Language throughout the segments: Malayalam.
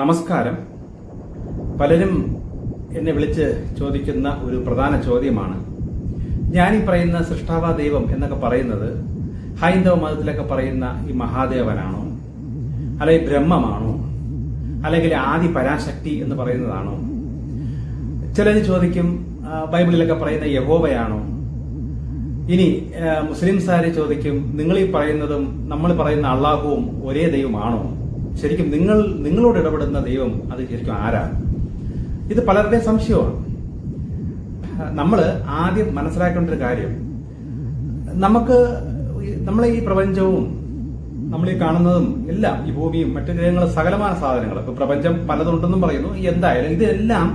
നമസ്കാരം. പലരും എന്നെ വിളിച്ച് ചോദിക്കുന്ന ഒരു പ്രധാന ചോദ്യമാണ്. ഞാൻ ഈ പറയുന്ന സൃഷ്ടാവ ദൈവം എന്നൊക്കെ പറയുന്നത് ഹൈന്ദവ മതത്തിലൊക്കെ പറയുന്ന ഈ മഹാദേവനാണോ? അല്ലെങ്കിൽ ബ്രഹ്മമാണോ? അല്ലെങ്കിൽ ആദി പരാശക്തി എന്ന് പറയുന്നതാണോ? ചിലർ ചോദിക്കും ബൈബിളിലൊക്കെ പറയുന്ന യഹോവയാണോ? ഇനി മുസ്ലിംസാര് ചോദിക്കും നിങ്ങൾ ഈ പറയുന്നതും നമ്മൾ പറയുന്ന അള്ളാഹുവും ഒരേ ദൈവമാണോ? ശരിക്കും നിങ്ങൾ നിങ്ങളോട് ഇടപെടുന്ന ദൈവം അത് ശരിക്കും ആരാണ്? ഇത് പലരുടെയും സംശയമാണ്. നമ്മൾ ആദ്യം മനസ്സിലാക്കേണ്ട ഒരു കാര്യം നമുക്ക് നമ്മളെ ഈ പ്രപഞ്ചവും നമ്മൾ ഈ കാണുന്നതും എല്ലാം ഈ ഭൂമിയും മറ്റു ഗ്രഹങ്ങളും സകലമായ സാധനങ്ങൾ ഇപ്പൊ പ്രപഞ്ചം പലതുണ്ടെന്നും പറയുന്നു എന്തായാലും ഇതെല്ലാം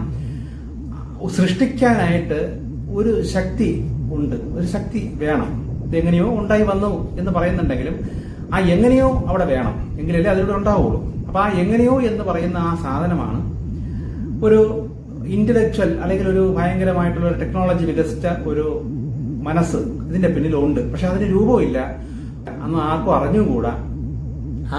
സൃഷ്ടിക്കാനായിട്ട് ഒരു ശക്തി ഉണ്ട് ഒരു ശക്തി വേണം. ഇതെങ്ങനെയോ ഉണ്ടായി വന്നു എന്ന് പറയുന്നുണ്ടെങ്കിലും ആ എങ്ങനെയോ അവിടെ വേണം. എങ്കിലല്ലേ അതിലൂടെ ഉണ്ടാവുള്ളൂ. അപ്പൊ ആ എങ്ങനെയോ എന്ന് പറയുന്ന ആ സാധനമാണ് ഒരു ഇന്റലക്ച്വൽ അല്ലെങ്കിൽ ഒരു ഭയങ്കരമായിട്ടുള്ള ഒരു ടെക്നോളജി വികസിച്ച ഒരു മനസ്സ് ഇതിന്റെ പിന്നിലുണ്ട്. പക്ഷെ അതിന് രൂപമില്ല അന്ന് ആർക്കും അറിഞ്ഞുകൂടാ.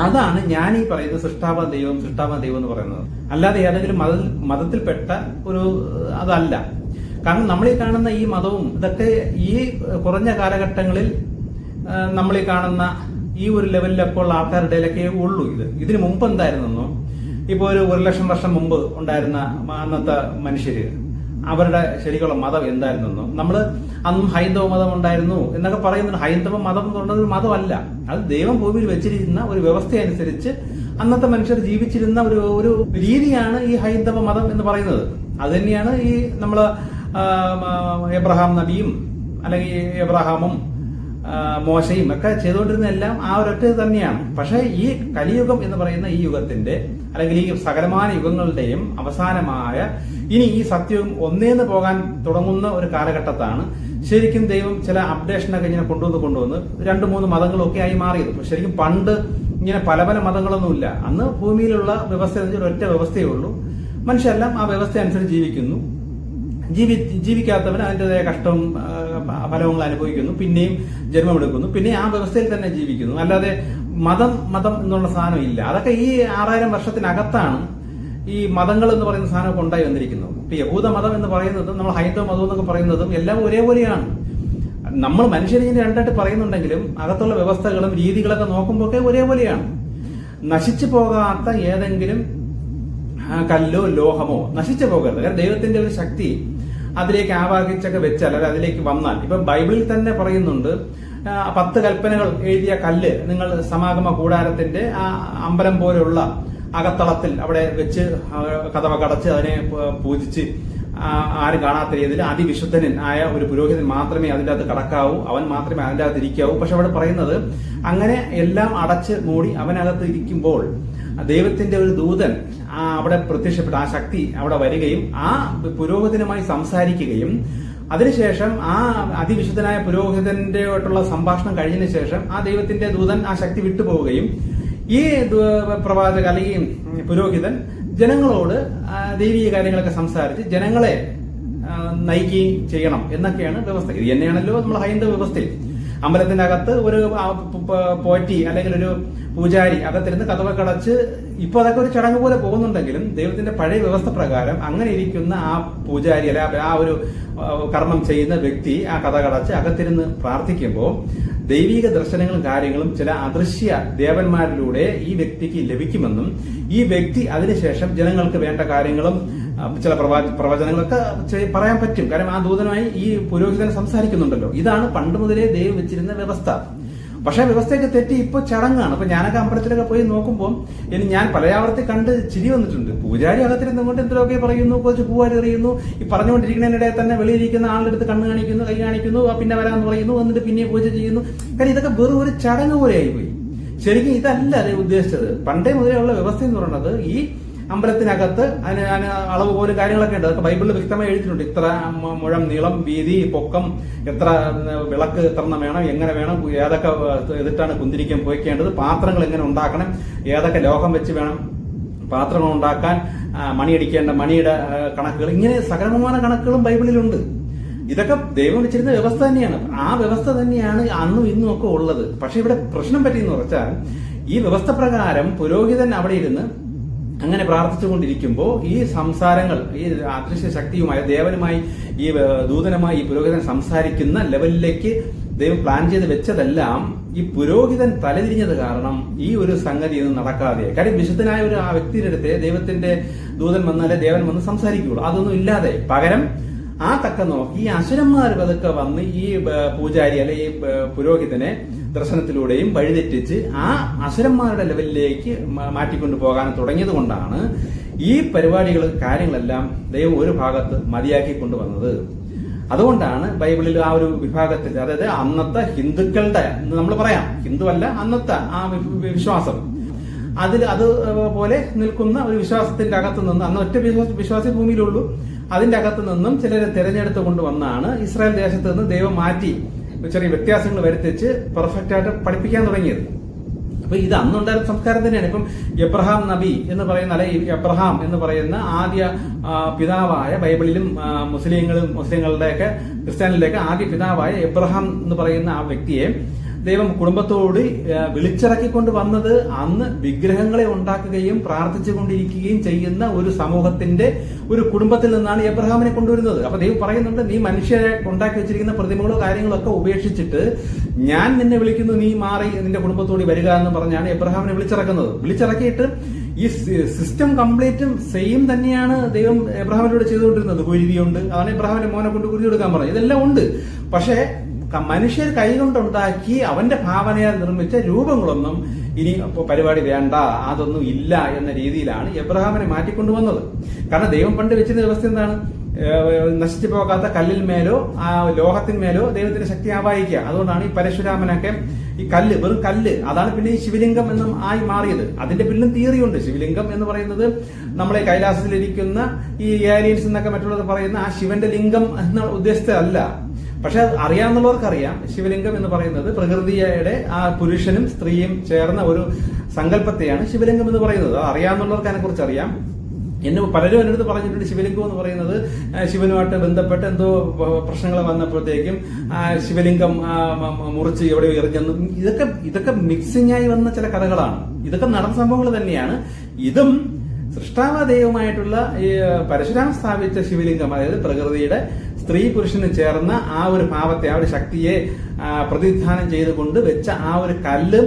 അതാണ് ഞാൻ ഈ പറയുന്ന സൃഷ്ടാപ ദൈവം സൃഷ്ടാപ ദൈവം എന്ന് പറയുന്നത്. അല്ലാതെ ഏതെങ്കിലും മത മതത്തിൽപ്പെട്ട ഒരു അതല്ല. കാരണം നമ്മൾ ഈ കാണുന്ന ഈ മതവും ഇതൊക്കെ ഈ കുറഞ്ഞ കാലഘട്ടങ്ങളിൽ നമ്മളീ കാണുന്ന ഈ ഒരു ലെവലിലൊക്കെ ഉള്ള ആൾക്കാരുടെ ഇടയിലൊക്കെ ഉള്ളൂ ഇത്. ഇതിനു മുമ്പ് എന്തായിരുന്നെന്നോ? ഇപ്പൊ ഒരു ഒരു ലക്ഷം വർഷം മുമ്പ് ഉണ്ടായിരുന്ന അന്നത്തെ മനുഷ്യര് അവരുടെ ശരിക്കുള്ള മതം എന്തായിരുന്നെന്നോ? നമ്മൾ അന്നും ഹൈന്ദവ മതം ഉണ്ടായിരുന്നു എന്നൊക്കെ പറയുന്നുണ്ട്. ഹൈന്ദവ മതം എന്ന് പറയുന്നത് ഒരു മതമല്ല. അത് ദൈവം ഭൂമിയിൽ വെച്ചിരിക്കുന്ന ഒരു വ്യവസ്ഥ അനുസരിച്ച് അന്നത്തെ മനുഷ്യർ ജീവിച്ചിരുന്ന ഒരു ഒരു രീതിയാണ് ഈ ഹൈന്ദവ മതം എന്ന് പറയുന്നത്. അത് തന്നെയാണ് ഈ നമ്മൾ എബ്രഹാം നബിയും അല്ലെങ്കിൽ എബ്രഹാമും മോശയും ഒക്കെ ചെയ്തുകൊണ്ടിരുന്ന എല്ലാം ആ ഒരൊറ്റ തന്നെയാണ്. പക്ഷേ ഈ കലിയുഗം എന്ന് പറയുന്ന ഈ യുഗത്തിന്റെ അല്ലെങ്കിൽ ഈ സകലമായ യുഗങ്ങളുടെയും അവസാനമായ ഇനി ഈ സത്യവും ഒന്നേന്ന് പോകാൻ തുടങ്ങുന്ന ഒരു കാലഘട്ടത്താണ് ശരിക്കും ദൈവം ചില അപ്ഡേഷനൊക്കെ ഇങ്ങനെ കൊണ്ടുവന്ന് കൊണ്ടുവന്ന് രണ്ട് മൂന്ന് മതങ്ങളൊക്കെ ആയി മാറിയത്. ശരിക്കും പണ്ട് ഇങ്ങനെ പല പല മതങ്ങളൊന്നുമില്ല. അന്ന് ഭൂമിയിലുള്ള വ്യവസ്ഥ ഒറ്റ വ്യവസ്ഥയേ ഉള്ളൂ. മനുഷ്യരെല്ലാം ആ വ്യവസ്ഥ അനുസരിച്ച് ജീവിക്കുന്നു. ജീവി ജീവിക്കാത്തവൻ അതിന്റെതായ കഷ്ടവും ഫലവങ്ങൾ അനുഭവിക്കുന്നു. പിന്നെയും ജന്മമെടുക്കുന്നു പിന്നെ ആ വ്യവസ്ഥയിൽ തന്നെ ജീവിക്കുന്നു. അല്ലാതെ മതം മതം എന്നുള്ള സാധനം ഇല്ല. അതൊക്കെ ഈ ആറായിരം വർഷത്തിനകത്താണ് ഈ മതങ്ങൾ എന്ന് പറയുന്ന സാധനമൊക്കെ ഉണ്ടായി വന്നിരിക്കുന്നത്. ഇപ്പൊ യഹൂദ മതം എന്ന് പറയുന്നതും നമ്മൾ ഹൈന്ദവ മതം എന്നൊക്കെ പറയുന്നതും എല്ലാം ഒരേപോലെയാണ്. നമ്മൾ മനുഷ്യനെ രണ്ടായിട്ട് പറയുന്നുണ്ടെങ്കിലും അകത്തുള്ള വ്യവസ്ഥകളും രീതികളൊക്കെ നോക്കുമ്പോഴൊക്കെ ഒരേപോലെയാണ്. നശിച്ചു പോകാത്ത ഏതെങ്കിലും കല്ലോ ലോഹമോ നശിച്ചു പോകരുത്. കാരണം ദൈവത്തിന്റെ ഒരു ശക്തി അതിലേക്ക് ആവാഹിച്ചൊക്കെ വെച്ചാൽ അല്ലെ അതിലേക്ക് വന്നാൽ. ഇപ്പൊ ബൈബിളിൽ തന്നെ പറയുന്നുണ്ട് പത്ത് കൽപ്പനകൾ എഴുതിയ കല്ല് നിങ്ങൾ സമാഗമ കൂടാരത്തിന്റെ ആ അമ്പലം പോലെയുള്ള അകത്തളത്തിൽ അവിടെ വെച്ച് കഥവ കടച്ച് അതിനെ പൂജിച്ച് ആരും കാണാത്ത രീതിയിൽ അതിവിശുദ്ധനൻ ആയ ഒരു പുരോഹിതൻ മാത്രമേ അതിന്റെ അകത്ത് കടക്കാവൂ. അവൻ മാത്രമേ അതിന്റെ അകത്ത് ഇരിക്കാവൂ. പക്ഷെ അവിടെ പറയുന്നത് അങ്ങനെ എല്ലാം അടച്ച് മൂടി അവനകത്ത് ഇരിക്കുമ്പോൾ ദൈവത്തിന്റെ ഒരു ദൂതൻ അവിടെ പ്രത്യക്ഷപ്പെട്ട ആ ശക്തി അവിടെ വരികയും ആ പുരോഹിതനുമായി സംസാരിക്കുകയും അതിനുശേഷം ആ അതിവിശുദ്ധനായ പുരോഹിതന്റെ ആയിട്ടുള്ള സംഭാഷണം കഴിഞ്ഞതിന് ശേഷം ആ ദൈവത്തിന്റെ ദൂതൻ ആ ശക്തി വിട്ടുപോവുകയും ഈ പ്രവാചക അല്ലെങ്കിൽ പുരോഹിതൻ ജനങ്ങളോട് ദൈവീക കാര്യങ്ങളൊക്കെ സംസാരിച്ച് ജനങ്ങളെ നയിക്കുകയും ചെയ്യണം എന്നൊക്കെയാണ് വ്യവസ്ഥ. ഇത് തന്നെയാണല്ലോ നമ്മൾ ഹൈന്ദവ വ്യവസ്ഥയിൽ. അമ്പലത്തിനകത്ത് ഒരു പോറ്റി അല്ലെങ്കിൽ ഒരു പൂജാരി അകത്തിരുന്ന് കഥവ കടച്ച് ഇപ്പൊ അതൊക്കെ ഒരു ചടങ്ങ് പോലെ പോകുന്നുണ്ടെങ്കിലും ദൈവത്തിന്റെ പഴയ വ്യവസ്ഥ പ്രകാരം അങ്ങനെ ഇരിക്കുന്ന ആ പൂജാരി അല്ലെ ആ- ഒരു കർമ്മം ചെയ്യുന്ന വ്യക്തി ആ കഥ കടച്ച് അകത്തിരുന്ന് പ്രാർത്ഥിക്കുമ്പോൾ ദൈവിക ദർശനങ്ങളും കാര്യങ്ങളും ചില അദൃശ്യ ദേവന്മാരിലൂടെ ഈ വ്യക്തിക്ക് ലഭിക്കുമെന്നും ഈ വ്യക്തി അതിനുശേഷം ജനങ്ങൾക്ക് വേണ്ട കാര്യങ്ങളും ചില പ്രവാ- പ്രവചനങ്ങളൊക്കെ പറയാൻ പറ്റും. കാരണം ആ ദൂതനായി ഈ പുരോഹിതൻ സംസാരിക്കുന്നുണ്ടല്ലോ. ഇതാണ് പണ്ട് മുതലേ ദൈവം വെച്ചിരുന്ന വ്യവസ്ഥ. പക്ഷെ വ്യവസ്ഥയൊക്കെ തെറ്റി ഇപ്പൊ ചടങ്ങാണ്. അപ്പൊ ഞാനൊക്കെ അമ്പലത്തിലൊക്കെ പോയി നോക്കുമ്പോൾ ഇനി ഞാൻ പലയാവർത്തി കണ്ട് ചിരി വന്നിട്ടുണ്ട്. പൂജാരി അകത്തിരുന്ന് കൊണ്ട് എന്തൊക്കെ പറയുന്നു കുറച്ച് പൂവാരി എറിയുന്നു ഈ പറഞ്ഞുകൊണ്ടിരിക്കുന്നതിനിടെ തന്നെ വെളിയിരിക്കുന്ന ആളുടെ അടുത്ത് കണ്ണ് കാണിക്കുന്നു കൈ കാണിക്കുന്നു പിന്നെ വരാന്ന് പറയുന്നു എന്നിട്ട് പിന്നെ പൂജ ചെയ്യുന്നു. കാരണം ഇതൊക്കെ വെറും ഒരു ചടങ്ങ് പോലെ ആയിപ്പോയി ശരിക്കും ഇതല്ല ഉദ്ദേശിച്ചത്. പണ്ടേ മുതലേ ഉള്ള വ്യവസ്ഥ എന്ന് പറയുന്നത് ഈ അമ്പലത്തിനകത്ത് അതിന് അതിന് അളവ് പോലും കാര്യങ്ങളൊക്കെ ഉണ്ട്. അതൊക്കെ ബൈബിളിൽ വ്യക്തമായി എഴുതിയിട്ടുണ്ട്. ഇത്ര മുഴം നീളം വീതി പൊക്കം എത്ര വിളക്ക് എത്ര വേണം എങ്ങനെ വേണം ഏതൊക്കെ എതിട്ടാണ് കുന്തിരിക്കാൻ പോയിക്കേണ്ടത് പാത്രങ്ങൾ എങ്ങനെ ഉണ്ടാക്കണം ഏതൊക്കെ ലോഹം വെച്ച് വേണം പാത്രങ്ങൾ ഉണ്ടാക്കാൻ മണിയടിക്കേണ്ട മണിയുടെ കണക്കുകൾ ഇങ്ങനെ സകലമായ കണക്കുകളും ബൈബിളിലുണ്ട്. ഇതൊക്കെ ദൈവം വെച്ചിരുന്ന വ്യവസ്ഥ തന്നെയാണ്. ആ വ്യവസ്ഥ തന്നെയാണ് അന്നും ഇന്നും ഒക്കെ ഉള്ളത്. പക്ഷെ ഇവിടെ പ്രശ്നം പറ്റിയെന്ന് വെച്ചാൽ ഈ വ്യവസ്ഥ പ്രകാരം പുരോഹിതൻ അവിടെ ഇരുന്ന് അങ്ങനെ പ്രാർത്ഥിച്ചുകൊണ്ടിരിക്കുമ്പോൾ ഈ സംസാരങ്ങൾ ഈ അദൃശ്യ ശക്തിയുമായ ദേവനുമായി ഈ ദൂതനുമായി ഈ പുരോഹിതൻ സംസാരിക്കുന്ന ലെവലിലേക്ക് ദൈവം പ്ലാൻ ചെയ്ത് വെച്ചതെല്ലാം ഈ പുരോഹിതൻ തലതിരിഞ്ഞത് കാരണം ഈ ഒരു സംഗതി ഒന്നും നടക്കാതെ. കാര്യം വിശുദ്ധനായ ഒരു ആ വ്യക്തിയുടെ അടുത്ത് ദൈവത്തിന്റെ ദൂതൻ വന്നാലേ ദേവൻ വന്ന് സംസാരിക്കുകയുള്ളൂ അതൊന്നും ഇല്ലാതെ. പകരം ആ തക്ക നോക്കി ഈ അസുരന്മാർ പതുക്കെ വന്ന് ഈ പൂജാരി അല്ലെ ഈ പുരോഹിതനെ ദർശനത്തിലൂടെയും വഴിതെറ്റിച്ച് ആ അസുരന്മാരുടെ ലെവലിലേക്ക് മാറ്റിക്കൊണ്ടു പോകാൻ തുടങ്ങിയത് കൊണ്ടാണ് ഈ പരിപാടികൾ കാര്യങ്ങളെല്ലാം ദൈവം ഒരു ഭാഗത്ത് മതിയാക്കി കൊണ്ടുവന്നത്. അതുകൊണ്ടാണ് ബൈബിളിൽ ആ ഒരു വിഭാഗത്തിൽ അതായത് അന്നത്തെ ഹിന്ദുക്കളുടെ നമ്മൾ പറയാം ഹിന്ദുവല്ല അന്നത്തെ ആ വിശ്വാസം. അതിൽ അത് പോലെ നിൽക്കുന്ന ഒരു വിശ്വാസത്തിന്റെ അകത്തു നിന്ന് അന്ന് ഒറ്റ വിശ്വാസ വിശ്വാസി ഭൂമിയിലുള്ളൂ. അതിന്റെ അകത്തു നിന്നും ചിലരെ തിരഞ്ഞെടുത്ത് കൊണ്ടുവന്നാണ് ഇസ്രായേൽ ദേശത്ത് നിന്ന് ദൈവം മാറ്റി ചെറിയ വ്യത്യാസങ്ങൾ വരുത്തിച്ച് പെർഫെക്റ്റ് ആയിട്ട് പഠിപ്പിക്കാൻ തുടങ്ങിയത്. അപ്പൊ ഇത് അന്നുണ്ടായ സംസ്കാരം തന്നെയാണ്. ഇപ്പം എബ്രഹാം നബി എന്ന് പറയുന്ന അല്ലെ എബ്രഹാം എന്ന് പറയുന്ന ആദ്യ പിതാവായ ബൈബിളിലും മുസ്ലിങ്ങളും മുസ്ലിങ്ങളുടെയൊക്കെ ക്രിസ്ത്യാനികളുടെയൊക്കെ ആദ്യ പിതാവായ എബ്രഹാം എന്ന് പറയുന്ന ആ വ്യക്തിയെ ദൈവം കുടുംബത്തോട് വിളിച്ചിറക്കിക്കൊണ്ട് വന്നത് അന്ന് വിഗ്രഹങ്ങളെ ഉണ്ടാക്കുകയും പ്രാർത്ഥിച്ചുകൊണ്ടിരിക്കുകയും ചെയ്യുന്ന ഒരു സമൂഹത്തിന്റെ ഒരു കുടുംബത്തിൽ നിന്നാണ് എബ്രഹാമിനെ കൊണ്ടുവരുന്നത്. അപ്പൊ ദൈവം പറയുന്നുണ്ട് നീ മനുഷ്യരെ ഉണ്ടാക്കി വെച്ചിരിക്കുന്ന പ്രതിമകളോ കാര്യങ്ങളോ ഒക്കെ ഉപേക്ഷിച്ചിട്ട് ഞാൻ നിന്നെ വിളിക്കുന്നു നീ മാറി നിന്റെ കുടുംബത്തോട് വരിക എന്ന് പറഞ്ഞാണ് എബ്രഹാമിനെ വിളിച്ചിറക്കുന്നത്. വിളിച്ചിറക്കിയിട്ട് ഈ സിസ്റ്റം കംപ്ലീറ്റും സെയിം തന്നെയാണ് ദൈവം എബ്രഹാമിനോട് ചെയ്തുകൊണ്ടിരുന്നത്. കുരുതിയുണ്ട്. അതാണ് എബ്രഹാമിന്റെ മോനെ കൊണ്ട് കുരുതി കൊടുക്കാൻ പറഞ്ഞത് ഇതെല്ലാം ഉണ്ട്. പക്ഷേ മനുഷ്യർ കൈകൊണ്ടുണ്ടാക്കി അവന്റെ ഭാവനയാൽ നിർമ്മിച്ച രൂപങ്ങളൊന്നും ഇനി പരിപാടി വേണ്ട അതൊന്നും ഇല്ല എന്ന രീതിയിലാണ് എബ്രഹാമിനെ മാറ്റിക്കൊണ്ടുവന്നത്. കാരണം ദൈവം പണ്ട് വെച്ചിരുന്ന വ്യവസ്ഥ എന്താണ്? നശിച്ചു പോകാത്ത കല്ലിൽ മേലോ ആ ലോഹത്തിന്മേലോ ദൈവത്തിന്റെ ശക്തി ആവാഹിക്കുക. അതുകൊണ്ടാണ് ഈ പരശുരാമനൊക്കെ ഈ കല്ല് വെറും കല്ല്. അതാണ് പിന്നെ ഈ ശിവലിംഗം എന്നും ആയി മാറിയത്. അതിന്റെ പിന്നിലും തീറിയുണ്ട് ഉണ്ട് ശിവലിംഗം എന്ന് പറയുന്നത് നമ്മളെ കൈലാസത്തിലിരിക്കുന്ന ഈ ഏലിയൻസ് എന്നൊക്കെ മറ്റുള്ളത് പറയുന്ന ആ ശിവന്റെ ലിംഗം എന്ന ഉദ്ദേശിച്ചതല്ല പക്ഷെ അത് അറിയാവുന്നവർക്കറിയാം. ശിവലിംഗം എന്ന് പറയുന്നത് പ്രകൃതിയുടെ ആ പുരുഷനും സ്ത്രീയും ചേർന്ന ഒരു സങ്കല്പത്തെയാണ് ശിവലിംഗം എന്ന് പറയുന്നത്. അറിയാമെന്നുള്ളവർക്ക് അതിനെക്കുറിച്ച് അറിയാം. എന്നെ പലരും അടുത്ത് പറഞ്ഞിട്ടുണ്ട് ശിവലിംഗം എന്ന് പറയുന്നത് ശിവനുമായിട്ട് ബന്ധപ്പെട്ട് എന്തോ പ്രശ്നങ്ങൾ വന്നപ്പോഴത്തേക്കും ശിവലിംഗം മുറിച്ച് എവിടെ എറിഞ്ഞെന്നും. ഇതൊക്കെ ഇതൊക്കെ മിക്സിംഗ് ആയി വന്ന ചില കഥകളാണ്. ഇതൊക്കെ നടന്ന സംഭവങ്ങൾ തന്നെയാണ്. ഇതും സൃഷ്ടാവ ദൈവമായിട്ടുള്ള ഈ പരശുരാം സ്ഥാപിച്ച ശിവലിംഗം അതായത് പ്രകൃതിയുടെ സ്ത്രീ പുരുഷന് ചേർന്ന ആ ഒരു ഭാവത്തെ ആ ഒരു ശക്തിയെ പ്രതിനിധാനം ചെയ്തുകൊണ്ട് വെച്ച ആ ഒരു കല്ലും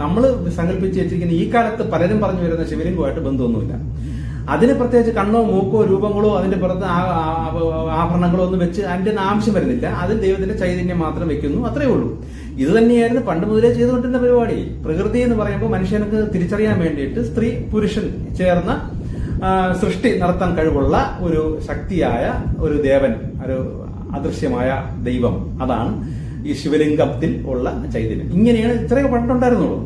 നമ്മൾ സങ്കല്പിച്ച് വെച്ചിരിക്കുന്ന ഈ കാലത്ത് പലരും പറഞ്ഞു വരുന്ന ശിവലിംഗമായിട്ട് ബന്ധമൊന്നുമില്ല. അതിന് പ്രത്യേകിച്ച് കണ്ണോ മൂക്കോ രൂപങ്ങളോ അതിന്റെ പുറത്ത് ആഭരണങ്ങളോ ഒന്നും വെച്ച് അതിന്റെ ആവശ്യം വരുന്നില്ല. അതിൽ ദൈവത്തിന്റെ ചൈതന്യം മാത്രം വെക്കുന്നു. അത്രേ ഉള്ളൂ. ഇത് തന്നെയായിരുന്നു പണ്ട് മുതലേ ചെയ്തുകൊണ്ടിരുന്ന പരിപാടി. പ്രകൃതി എന്ന് പറയുമ്പോൾ മനുഷ്യനക്ക് തിരിച്ചറിയാൻ വേണ്ടിയിട്ട് സ്ത്രീ പുരുഷൻ ചേർന്ന സൃഷ്ടി നടത്താൻ കഴിവുള്ള ഒരു ശക്തിയായ ഒരു ദേവൻ ഒരു അദൃശ്യമായ ദൈവം. അതാണ് ഈ ശിവലിംഗത്തിൽ ഉള്ള ചൈതന്യം. ഇങ്ങനെയാണ് ഇത്രയൊക്കെ പണ്ടുണ്ടായിരുന്നുള്ളൂ.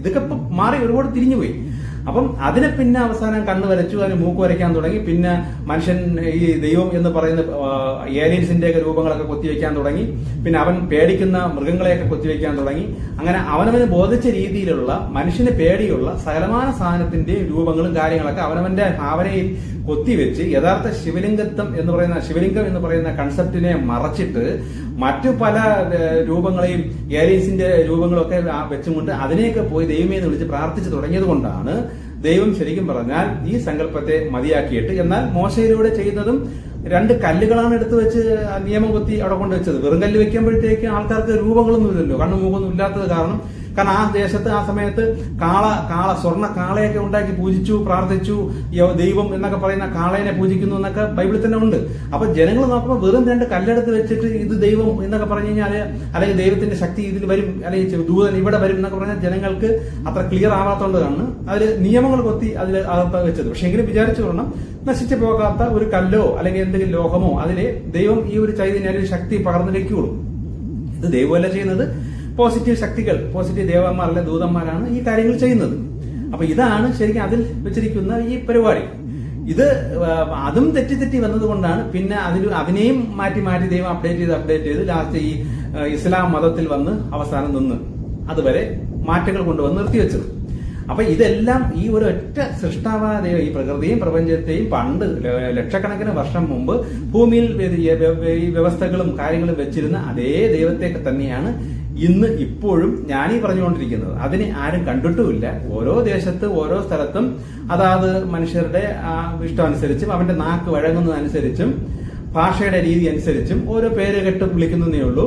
ഇതൊക്കെ ഇപ്പൊ മാറി ഒരുപാട് തിരിഞ്ഞുപോയി. അപ്പം അതിനെ പിന്നെ അവസാനം കണ്ണ് വരച്ചു അതിന് മൂക്ക് വരയ്ക്കാൻ തുടങ്ങി. പിന്നെ മനുഷ്യൻ ഈ ദൈവം എന്ന് പറയുന്ന ഏലിയൻസിന്റെ ഒക്കെ രൂപങ്ങളൊക്കെ കൊത്തിവെക്കാൻ തുടങ്ങി. പിന്നെ അവൻ പേടിക്കുന്ന മൃഗങ്ങളെയൊക്കെ കൊത്തിവെക്കാൻ തുടങ്ങി. അങ്ങനെ അവനവന് ബോധിച്ച രീതിയിലുള്ള മനുഷ്യന് പേടിയുള്ള സകലമാന സാധനത്തിന്റെ രൂപങ്ങളും കാര്യങ്ങളൊക്കെ അവനവന്റെ ഭാവനയിൽ കൊത്തിവെച്ച് യഥാർത്ഥ ശിവലിംഗത്വം എന്ന് പറയുന്ന ശിവലിംഗം എന്ന് പറയുന്ന കൺസെപ്റ്റിനെ മറച്ചിട്ട് മറ്റു പല രൂപങ്ങളെയും ഏലീസിന്റെ രൂപങ്ങളൊക്കെ വെച്ചുകൊണ്ട് അതിനെയൊക്കെ പോയി ദൈവമേ എന്ന് വിളിച്ച് പ്രാർത്ഥിച്ചു തുടങ്ങിയത് കൊണ്ടാണ് ദൈവം ശരിക്കും പറഞ്ഞാൽ ഈ സങ്കല്പത്തെ മതിയാക്കിയിട്ട്. എന്നാൽ മോശയിലൂടെ ചെയ്യുന്നതും രണ്ട് കല്ലുകളാണ് എടുത്തു വെച്ച് നിയമം കൊത്തി അവിടെ കൊണ്ടുവച്ചത്. വെറും കല്ല് വെക്കുമ്പോഴത്തേക്ക് ആൾക്കാർക്ക് രൂപങ്ങളൊന്നും ഇല്ലല്ലോ. കണ്ണുമൂക്കൊന്നും ഇല്ലാത്തത് കാരണം കാരണം ആ ദേശത്ത് ആ സമയത്ത് കാള കാള സ്വർണ കാളയൊക്കെ ഉണ്ടാക്കി പൂജിച്ചു പ്രാർത്ഥിച്ചു ദൈവം എന്നൊക്കെ പറയുന്ന കാളേനെ പൂജിക്കുന്നു എന്നൊക്കെ ബൈബിളിൽ തന്നെ ഉണ്ട്. അപ്പൊ ജനങ്ങൾ നോക്കുമ്പോൾ വെറും രണ്ട് കല്ലെടുത്ത് വെച്ചിട്ട് ഇത് ദൈവം എന്നൊക്കെ പറഞ്ഞു കഴിഞ്ഞാൽ അല്ലെങ്കിൽ ദൈവത്തിന്റെ ശക്തി ഇതിൽ വരും അല്ലെങ്കിൽ ദൂതൻ ഇവിടെ വരും എന്നൊക്കെ പറഞ്ഞാൽ ജനങ്ങൾക്ക് അത്ര ക്ലിയർ ആവാത്തതുകൊണ്ടാണ് അതിൽ നിയമങ്ങൾ കൊത്തി അതിൽ അകത്ത് വെച്ചത്. പക്ഷെ എങ്കിലും വിചാരിച്ചു കൊള്ളണം നശിച്ചു പോകാത്ത ഒരു കല്ലോ അല്ലെങ്കിൽ എന്തെങ്കിലും ലോഹമോ അതിലെ ദൈവം ഈ ഒരു ചൈതന്യ ശക്തി പകർന്നു വെക്കുകയുള്ളൂ. ഇത് ദൈവമല്ല ചെയ്യുന്നത് പോസിറ്റീവ് ശക്തികൾ പോസിറ്റീവ് ദേവന്മാർ അല്ലെ ദൂതന്മാരാണ് ഈ കാര്യങ്ങൾ ചെയ്യുന്നത്. അപ്പൊ ഇതാണ് ശരിക്കും അതിൽ വെച്ചിരിക്കുന്ന ഈ പരിപാടി. ഇത് അതും തെറ്റി തെറ്റി വന്നതുകൊണ്ടാണ് പിന്നെ അതിൽ അതിനെയും മാറ്റി മാറ്റി ദൈവം അപ്ഡേറ്റ് ചെയ്ത് അപ്ഡേറ്റ് ചെയ്ത് ലാസ്റ്റ് ഈ ഇസ്ലാം മതത്തിൽ വന്ന് അവസാനം നിന്ന് അതുവരെ മാറ്റങ്ങൾ കൊണ്ടുവന്ന് നിർത്തിവെച്ചത്. അപ്പൊ ഇതെല്ലാം ഈ ഒരു ഒറ്റ സൃഷ്ടാവാദ ഈ പ്രകൃതിയും പ്രപഞ്ചത്തെയും പണ്ട് ലക്ഷക്കണക്കിന് വർഷം മുമ്പ് ഭൂമിയിൽ ഈ വ്യവസ്ഥകളും കാര്യങ്ങളും വെച്ചിരുന്ന അതേ ദൈവത്തെ തന്നെയാണ് ഇന്ന് ഇപ്പോഴും ഞാനീ പറഞ്ഞുകൊണ്ടിരിക്കുന്നത്. അതിനെ ആരും കണ്ടിട്ടുമില്ല. ഓരോ ദേശത്ത് ഓരോ സ്ഥലത്തും അതാത് മനുഷ്യരുടെ ആ, ഇഷ്ടം അനുസരിച്ചും അവന്റെ നാക്ക് വഴങ്ങുന്നതനുസരിച്ചും ഭാഷയുടെ രീതി അനുസരിച്ചും ഓരോ പേര് കെട്ട് വിളിക്കുന്നതേ ഉള്ളൂ.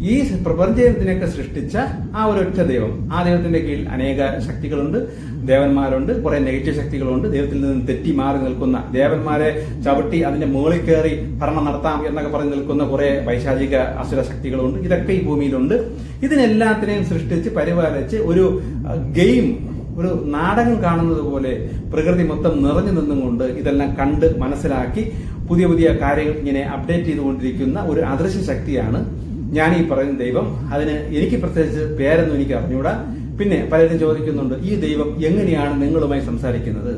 ഈ പ്രപഞ്ചത്തിനൊക്കെ സൃഷ്ടിച്ച ആ ഒരൊറ്റ ദൈവം. ആ ദൈവത്തിന്റെ കീഴിൽ അനേക ശക്തികളുണ്ട് ദേവന്മാരുണ്ട് കുറെ നെഗറ്റീവ് ശക്തികളുണ്ട്. ദൈവത്തിൽ നിന്ന് തെറ്റി മാറി നിൽക്കുന്ന ദേവന്മാരെ ചവിട്ടി അതിന്റെ മുകളിൽ കയറി ഭരണം നടത്താം എന്നൊക്കെ പറഞ്ഞ് നിൽക്കുന്ന കുറെ വൈശാചിക അസുര ശക്തികളുണ്ട്. ഇതൊക്കെ ഈ ഭൂമിയിലുണ്ട്. ഇതിനെല്ലാത്തിനെയും സൃഷ്ടിച്ച് പരിപാലിച്ച് ഒരു ഗെയിം ഒരു നാടകം കാണുന്നത് പോലെ പ്രകൃതി മൊത്തം നിറഞ്ഞു നിന്നുകൊണ്ട് ഇതെല്ലാം കണ്ട് മനസ്സിലാക്കി പുതിയ പുതിയ കാര്യങ്ങൾ ഇങ്ങനെ അപ്ഡേറ്റ് ചെയ്തുകൊണ്ടിരിക്കുന്ന ഒരു അദൃശ്യ ശക്തിയാണ് ഞാൻ ഈ പറയുന്ന ദൈവം അതിന് എനിക്ക് പ്രത്യേകിച്ച് പേരൊന്നും എനിക്ക് അറിഞ്ഞൂടാ പിന്നെ പലരും ചോദിക്കുന്നുണ്ട് ഈ ദൈവം എങ്ങനെയാണ് നിങ്ങളുമായി സംസാരിക്കുന്നത്?